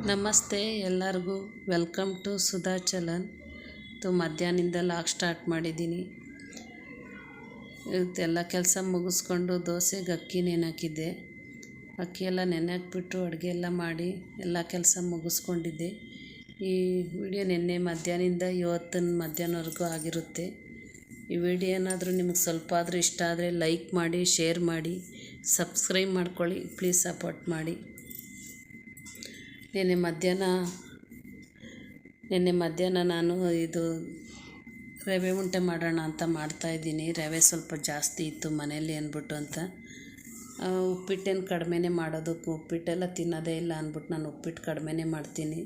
ನಮಸ್ತೆ, ಎಲ್ಲರಿಗೂ welcome to Sudha challan. ತು, ಮಧ್ಯಾಹ್ನದಿಂದ ಲಾಗ್ ಸ್ಟಾರ್ಟ್ ಮಾಡಿದ್ದೀನಿ. ಇವತ್ತೆಲ್ಲ ಕೆಲಸ ಮುಗಿಸ್ಕೊಂಡು ದೋಸೆಗೆ ಅಕ್ಕಿ ನೆನೆ ಅಕ್ಕಿ ಎಲ್ಲ ನೆನೆ ಹಾಕ್ಬಿಟ್ಟು ಅಡುಗೆ ಎಲ್ಲ ಮಾಡಿ ಎಲ್ಲ ಕೆಲಸ ಮುಗಿಸ್ಕೊಂಡಿದ್ದೆ. ಈ ವಿಡಿಯೋ ನಿನ್ನೆ ಮಧ್ಯಾಹ್ನದಿಂದ ಇವತ್ತಿನ ಮಧ್ಯಾಹ್ನವರೆಗೂ ಆಗಿರುತ್ತೆ. ಈ ವಿಡಿಯೋ ಏನಾದರೂ ನಿಮಗೆ ಸ್ವಲ್ಪ ಆದರೂ ಇಷ್ಟ ಆದರೆ ಲೈಕ್ ಮಾಡಿ, ಶೇರ್ ಮಾಡಿ, ಸಬ್ಸ್ಕ್ರೈಬ್ ಮಾಡ್ಕೊಳ್ಳಿ, ಪ್ಲೀಸ್ ಸಪೋರ್ಟ್ ಮಾಡಿ. ನಿನ್ನೆ ಮಧ್ಯಾಹ್ನ ನಿನ್ನೆ ಮಧ್ಯಾಹ್ನ ನಾನು ಇದು ರವೆ ಉಂಡೆ ಮಾಡೋಣ ಅಂತ ಮಾಡ್ತಾಯಿದ್ದೀನಿ ರವೆ ಸ್ವಲ್ಪ ಜಾಸ್ತಿ ಇತ್ತು ಮನೇಲಿ ಅಂದ್ಬಿಟ್ಟು ಅಂತ. ಉಪ್ಪಿಟ್ಟೇನು ಕಡಿಮೆನೇ ಮಾಡೋದಕ್ಕೆ ಉಪ್ಪಿಟ್ಟೆಲ್ಲ ತಿನ್ನೋದೇ ಇಲ್ಲ ಅಂದ್ಬಿಟ್ಟು ನಾನು ಉಪ್ಪಿಟ್ಟು ಕಡಿಮೆನೇ ಮಾಡ್ತೀನಿ.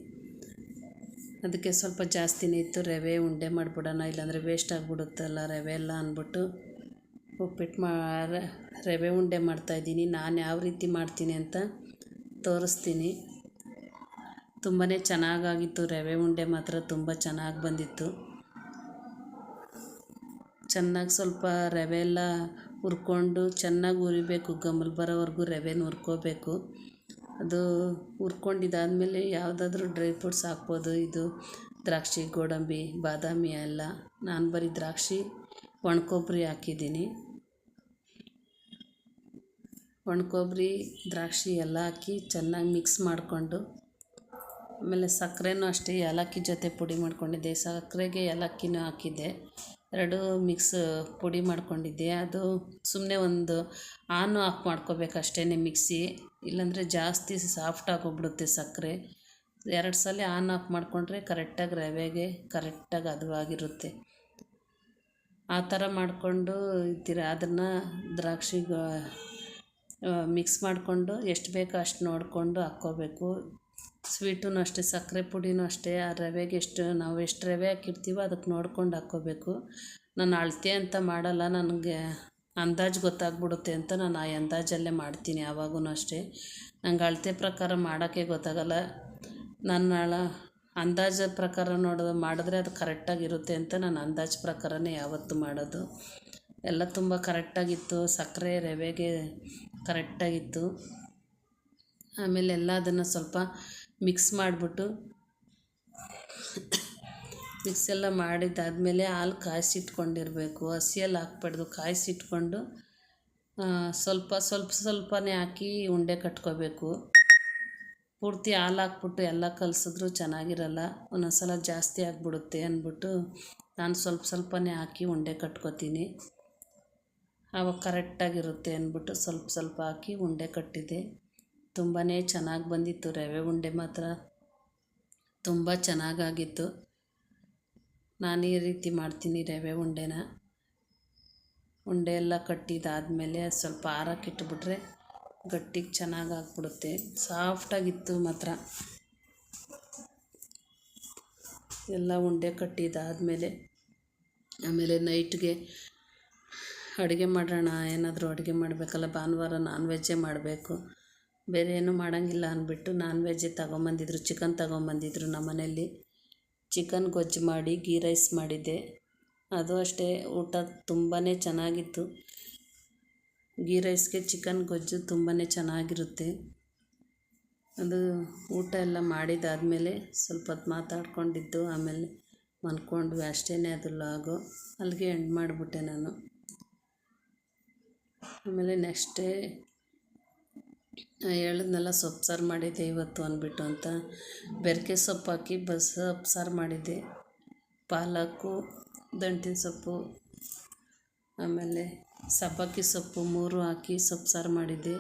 ಅದಕ್ಕೆ ಸ್ವಲ್ಪ ಜಾಸ್ತಿನೇ ಇತ್ತು. ರವೆ ಉಂಡೆ ಮಾಡಿಬಿಡೋಣ, ಇಲ್ಲಾಂದರೆ ವೇಸ್ಟ್ ಆಗಿಬಿಡುತ್ತಲ್ಲ ರವೆ ಎಲ್ಲ ಅಂದ್ಬಿಟ್ಟು ಉಪ್ಪಿಟ್ಟು ಮಾ, ರವೆ ಉಂಡೆ ಮಾಡ್ತಾಯಿದ್ದೀನಿ ನಾನು ಯಾವ ರೀತಿ ಮಾಡ್ತೀನಿ ಅಂತ ತೋರಿಸ್ತೀನಿ. ತುಂಬಾ ಚೆನ್ನಾಗಾಗಿತ್ತು. ರವೆ ಉಂಡೆ ಮಾತ್ರ ತುಂಬ ಚೆನ್ನಾಗಿ ಬಂದಿತ್ತು. ಚೆನ್ನಾಗಿ ಸ್ವಲ್ಪ ರವೆ ಎಲ್ಲ ಹುರ್ಕೊಂಡು ಚೆನ್ನಾಗಿ ಹುರಿಬೇಕು. ಗಮಲ್ ಬರೋವರೆಗೂ ರವೆನ ಹುರ್ಕೋಬೇಕು. ಅದು ಹುರ್ಕೊಂಡಿದ್ದಾದಮೇಲೆ ಯಾವುದಾದ್ರೂ ಡ್ರೈ ಫ್ರೂಟ್ಸ್ ಹಾಕ್ಬೋದು. ಇದು ದ್ರಾಕ್ಷಿ, ಗೋಡಂಬಿ, ಬಾದಾಮಿ ಎಲ್ಲ. ನಾನು ಬರೀ ದ್ರಾಕ್ಷಿ, ಒಣಕೊಬ್ಬರಿ ಹಾಕಿದ್ದೀನಿ. ಒಣಕೊಬ್ಬರಿ, ದ್ರಾಕ್ಷಿ ಎಲ್ಲ ಹಾಕಿ ಚೆನ್ನಾಗಿ ಮಿಕ್ಸ್ ಮಾಡಿಕೊಂಡು ಆಮೇಲೆ ಸಕ್ಕರೆನೂ ಅಷ್ಟೇ, ಏಲಕ್ಕಿ ಜೊತೆ ಪುಡಿ ಮಾಡ್ಕೊಂಡಿದ್ದೆ. ಸಕ್ಕರೆಗೆ ಏಲಕ್ಕಿನೂ ಹಾಕಿದ್ದೆ. ಎರಡು ಮಿಕ್ಸ್ ಪುಡಿ ಮಾಡ್ಕೊಂಡಿದ್ದೆ. ಅದು ಸುಮ್ಮನೆ ಒಂದು ಆನು ಆಫ್ ಮಾಡ್ಕೋಬೇಕು ಅಷ್ಟೇ ಮಿಕ್ಸಿ ಇಲ್ಲಾಂದರೆ ಜಾಸ್ತಿ ಸಾಫ್ಟ್ ಆಗೋಗ್ಬಿಡುತ್ತೆ ಸಕ್ಕರೆ. ಎರಡು ಸಲ ಆನ್ ಆಫ್ ಮಾಡಿಕೊಂಡ್ರೆ ಕರೆಕ್ಟಾಗಿ ರವೆಗೆ ಕರೆಕ್ಟಾಗಿ ಹದವಾಗಿರುತ್ತೆ ಆ ಥರ ಮಾಡಿಕೊಂಡು ಇದ್ದೀರ? ಅದನ್ನು ದ್ರಾಕ್ಷಿಗೆ ಮಿಕ್ಸ್ ಮಾಡಿಕೊಂಡು ಎಷ್ಟು ಬೇಕೋ ಅಷ್ಟು ನೋಡಿಕೊಂಡು ಹಾಕ್ಕೋಬೇಕು. ಸ್ವೀಟೂ ಅಷ್ಟೇ, ಸಕ್ಕರೆ ಪುಡಿನೂ ಅಷ್ಟೇ, ಆ ರವೆಗೆ ಎಷ್ಟು, ನಾವು ಎಷ್ಟು ರವೆ ಹಾಕಿರ್ತೀವೋ ಅದಕ್ಕೆ ನೋಡ್ಕೊಂಡು ಹಾಕ್ಕೋಬೇಕು ನಾನು ಅಳತೆ ಅಂತ ಮಾಡಲ್ಲ, ನನಗೆ ಅಂದಾಜು ಗೊತ್ತಾಗ್ಬಿಡುತ್ತೆ ಅಂತ ನಾನು ಆ ಅಂದಾಜಲ್ಲೇ ಮಾಡ್ತೀನಿ ಯಾವಾಗೂ ಅಷ್ಟೇ. ನಂಗೆ ಅಳತೆ ಪ್ರಕಾರ ಮಾಡೋಕ್ಕೆ ಗೊತ್ತಾಗಲ್ಲ. ನನ್ನ ಅಳ ಅಂದಾಜು ಪ್ರಕಾರ ನೋಡೋದು, ಮಾಡಿದ್ರೆ ಅದು ಕರೆಕ್ಟಾಗಿರುತ್ತೆ ಅಂತ ನಾನು ಅಂದಾಜು ಪ್ರಕಾರನೇ ಯಾವತ್ತೂ ಮಾಡೋದು. ಎಲ್ಲ ತುಂಬ ಕರೆಕ್ಟಾಗಿತ್ತು, ಸಕ್ಕರೆ, ರವೆಗೆ ಕರೆಕ್ಟಾಗಿತ್ತು. ಆಮೇಲೆ ಎಲ್ಲ ಅದನ್ನು ಸ್ವಲ್ಪ ಮಿಕ್ಸ್ ಮಾಡಿಬಿಟ್ಟು ಮಿಕ್ಸ್ ಎಲ್ಲ ಮಾಡಿದ್ದಾದಮೇಲೆ ಹಾಲು ಕಾಯಿಸಿಟ್ಕೊಂಡಿರಬೇಕು. ಹಸಿಯಲ್ಲಿ ಹಾಕ್ಬಾರ್ದು. ಕಾಯಿಸಿಟ್ಕೊಂಡು ಸ್ವಲ್ಪ ಸ್ವಲ್ಪ ಸ್ವಲ್ಪನೇ ಹಾಕಿ ಉಂಡೆ ಕಟ್ಕೋಬೇಕು. ಪೂರ್ತಿ ಹಾಲು ಹಾಕ್ಬಿಟ್ಟು ಎಲ್ಲ ಕಲಸಿದ್ರು ಚೆನ್ನಾಗಿರಲ್ಲ. ಒಂದೊಂದು ಸಲ ಜಾಸ್ತಿ ಆಗಿಬಿಡುತ್ತೆ ಅಂದ್ಬಿಟ್ಟು ನಾನು ಸ್ವಲ್ಪ ಸ್ವಲ್ಪನೇ ಹಾಕಿ ಉಂಡೆ ಕಟ್ಕೋತೀನಿ. ಆವಾಗ ಕರೆಕ್ಟಾಗಿರುತ್ತೆ ಅಂದ್ಬಿಟ್ಟು ಸ್ವಲ್ಪ ಸ್ವಲ್ಪ ಹಾಕಿ ಉಂಡೆ ಕಟ್ಟಿದ್ದೆ ತುಂಬಾ ಚೆನ್ನಾಗಿ ಬಂದಿತ್ತು. ರವೆ ಉಂಡೆ ಮಾತ್ರ ತುಂಬ ಚೆನ್ನಾಗಾಗಿತ್ತು. ನಾನು ಈ ರೀತಿ ಮಾಡ್ತೀನಿ ರವೆ ಉಂಡೆನ. ಉಂಡೆ ಎಲ್ಲ ಕಟ್ಟಿದಾದಮೇಲೆ ಸ್ವಲ್ಪ ಆರಕ್ಕೆ ಇಟ್ಬಿಟ್ರೆ ಗಟ್ಟಿಗೆ ಚೆನ್ನಾಗಿ ಆಗ್ಬಿಡುತ್ತೆ. ಸಾಫ್ಟಾಗಿತ್ತು ಮಾತ್ರ. ಎಲ್ಲ ಉಂಡೆ ಕಟ್ಟಿದಾದಮೇಲೆ ಆಮೇಲೆ ನೈಟ್ಗೆ ಅಡುಗೆ ಮಾಡೋಣ. ಏನಾದರೂ ಅಡುಗೆ ಮಾಡಬೇಕಲ್ಲ, ಭಾನುವಾರ ನಾನ್ ವೆಜ್ಜೇ ಮಾಡಬೇಕು. ಬೇರೆ ಏನೂ ಮಾಡೋಂಗಿಲ್ಲ ಅಂದ್ಬಿಟ್ಟು ನಾನ್ ವೆಜ್ಜೇ ತಗೊಂಬಂದಿದ್ರು ಚಿಕನ್ ತಗೊಂಬಂದಿದ್ರು ಮನೆಯಲ್ಲಿ ಚಿಕನ್ ಗೊಜ್ಜು ಮಾಡಿ ಗೀ ರೈಸ್ ಮಾಡಿದ್ದೆ. ಅದು ಅಷ್ಟೇ, ಊಟ ತುಂಬಾ ಚೆನ್ನಾಗಿತ್ತು. ಗೀ ರೈಸ್ಗೆ ಚಿಕನ್ ಗೊಜ್ಜು ತುಂಬಾ ಚೆನ್ನಾಗಿರುತ್ತೆ. ಅದು ಊಟ ಎಲ್ಲ ಮಾಡಿದ್ದಾದಮೇಲೆ ಸ್ವಲ್ಪ ಹೊತ್ತು ಮಾತಾಡ್ಕೊಂಡಿದ್ದು, ಆಮೇಲೆ ಮಲ್ಕೊಂಡ್ವಿ ಅಷ್ಟೇ ಅದು ಲಾಗು. ಅಲ್ಲಿಗೆ ಎಂಡ್ ಮಾಡಿಬಿಟ್ಟೆ ನಾನು. ಆಮೇಲೆ ನೆಕ್ಸ್ಟ್ ಹೇಳಿದ್ನೆಲ್ಲ ಸೊಪ್ಪು ಸಾರು ಮಾಡಿದ್ದೆ ಇವತ್ತು ಅಂದ್ಬಿಟ್ಟು ಅಂತ. ಬೆರಕೆ ಸೊಪ್ಪು ಹಾಕಿ ಬಸ್ ಸೊಪ್ಪು ಸಾರು ಮಾಡಿದ್ದೆ. ಪಾಲಕ್ಕು, ದಂಟಿನ ಸೊಪ್ಪು, ಆಮೇಲೆ ಸಬ್ಬಕ್ಕಿ ಸೊಪ್ಪು ಮೂರು ಹಾಕಿ ಸೊಪ್ಪು ಸಾರು ಮಾಡಿದ್ದೆ.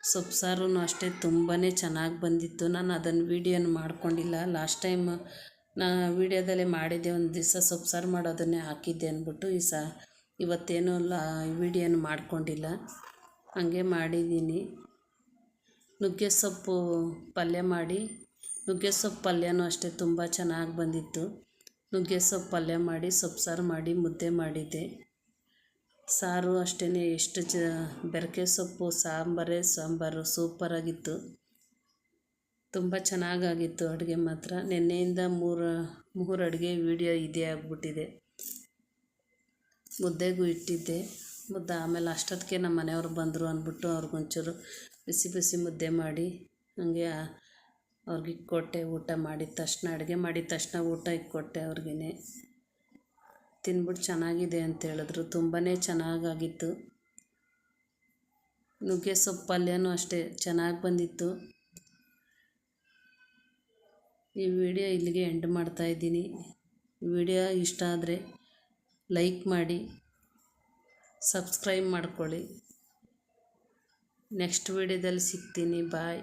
ಸೊಪ್ಪು ಸಾರು ಅಷ್ಟೇ ತುಂಬಾ ಚೆನ್ನಾಗಿ ಬಂದಿತ್ತು. ನಾನು ಅದನ್ನು ವೀಡಿಯೋನ ಮಾಡ್ಕೊಂಡಿಲ್ಲ. ಲಾಸ್ಟ್ ಟೈಮ್ ನಾ ವಿಡಿಯೋದಲ್ಲಿ ಮಾಡಿದ್ದೆ, ಒಂದು ದಿವಸ ಸೊಪ್ಪು ಸಾರು ಮಾಡೋದನ್ನೇ ಹಾಕಿದ್ದೆ ಅಂದ್ಬಿಟ್ಟು ಈ ಸ ಇವತ್ತೇನೂ ಲಾ ವೀಡಿಯೋನ ಮಾಡ್ಕೊಂಡಿಲ್ಲ. ಹಾಗೆ ಮಾಡಿದ್ದೀನಿ. ನುಗ್ಗೆ ಸೊಪ್ಪು ಪಲ್ಯ ಮಾಡಿ. ನುಗ್ಗೆ ಸೊಪ್ಪು ಪಲ್ಯನೂ ಅಷ್ಟೇ ತುಂಬ ಚೆನ್ನಾಗಿ ಬಂದಿತ್ತು. ನುಗ್ಗೆ ಸೊಪ್ಪು ಪಲ್ಯ ಮಾಡಿ, ಸೊಪ್ಪು ಸಾರು ಮಾಡಿ, ಮುದ್ದೆ ಮಾಡಿದ್ದೆ. ಸಾರು ಅಷ್ಟೇ ಎಷ್ಟು ಚ, ಬೆರಕೆ ಸೊಪ್ಪು, ಸಾಂಬಾರೇ, ಸಾಂಬಾರು ಸೂಪರಾಗಿತ್ತು ತುಂಬ ಚೆನ್ನಾಗಾಗಿತ್ತು ಅಡುಗೆ ಮಾತ್ರ. ನಿನ್ನೆಯಿಂದ ಮೂರು ಮೂರು ಅಡುಗೆ ವಿಡಿಯೋ ಇದೇ ಆಗಿಬಿಟ್ಟಿದೆ. ಮುದ್ದೆಗೂ ಇಟ್ಟಿದ್ದೆ. ಮುದ್ದೆ, ಆಮೇಲೆ ಅಷ್ಟೊತ್ತಿಗೆ ನಮ್ಮ ಮನೆಯವ್ರು ಬಂದರು ಅಂದ್ಬಿಟ್ಟು ಅವ್ರಿಗೊಂಚೂರು ಬಿಸಿ ಬಿಸಿ ಮುದ್ದೆ ಮಾಡಿ ಹಾಗೆ ಅವ್ರಿಗೆ ಇಕ್ಕೊಟ್ಟೆ, ಊಟ ಮಾಡಿದ ತಕ್ಷಣ, ಅಡುಗೆ ಮಾಡಿದ ತಕ್ಷಣ ಊಟ ಇಕ್ಕೊಟ್ಟೆ ಅವ್ರಿಗೇ ತಿಂದ್ಬಿಟ್ಟು ಚೆನ್ನಾಗಿದೆ ಅಂತ ಹೇಳಿದ್ರು ತುಂಬಾ ಚೆನ್ನಾಗಾಗಿತ್ತು. ನುಗ್ಗೆ ಸೊಪ್ಪು ಪಲ್ಯನೂ ಅಷ್ಟೇ, ಚೆನ್ನಾಗಿ ಬಂದಿತ್ತು. ಈ ವಿಡಿಯೋ ಇಲ್ಲಿಗೆ ಎಂಡ್ ಮಾಡ್ತಾಯಿದ್ದೀನಿ ವಿಡಿಯೋ ಇಷ್ಟ ಆದರೆ ಲೈಕ್ ಮಾಡಿ ಸಬ್ಸ್ಕ್ರೈಬ್ ಮಾಡ್ಕೊಳ್ಳಿ. ನೆಕ್ಸ್ಟ್ ವೀಡಿಯೋದಲ್ಲಿ ಸಿಗ್ತೀನಿ. ಬಾಯ್.